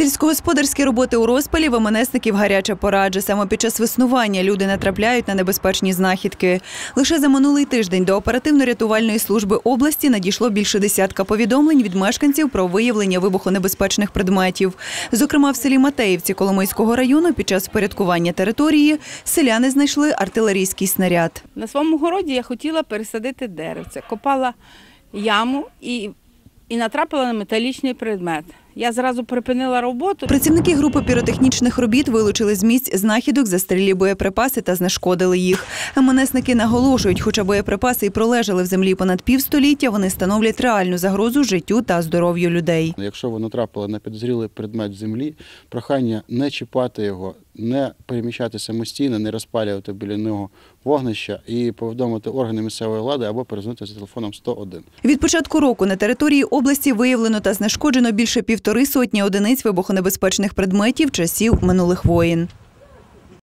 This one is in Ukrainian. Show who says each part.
Speaker 1: Сільськогосподарські роботи у розпалі в МНСників гаряча пора, саме під час веснування люди натрапляють на небезпечні знахідки. Лише за минулий тиждень до оперативно-рятувальної служби області надійшло більше десятка повідомлень від мешканців про виявлення вибухонебезпечних предметів. Зокрема, в селі Матеївці Коломийського району під час впорядкування території селяни знайшли артилерійський снаряд.
Speaker 2: На своєму городі я хотіла пересадити деревце. Копала яму і, і натрапила на металічний предмет. Я зразу припинила роботу.
Speaker 1: Працівники групи піротехнічних робіт вилучили з місць знахідок, застрілі боєприпаси та знешкодили їх. МНСники наголошують, хоча боєприпаси і пролежали в землі понад півстоліття, вони становлять реальну загрозу життю та здоров'ю людей.
Speaker 3: Якщо ви натрапили на підозрілий предмет землі, прохання не чіпати його, не переміщати самостійно, не розпалювати біля нього вогнища і повідомити органи місцевої влади або перезвонити за телефоном 101.
Speaker 1: Від початку року на території області виявлено та знешкоджено більше півтори сотні одиниць вибухонебезпечних предметів часів минулих воєн.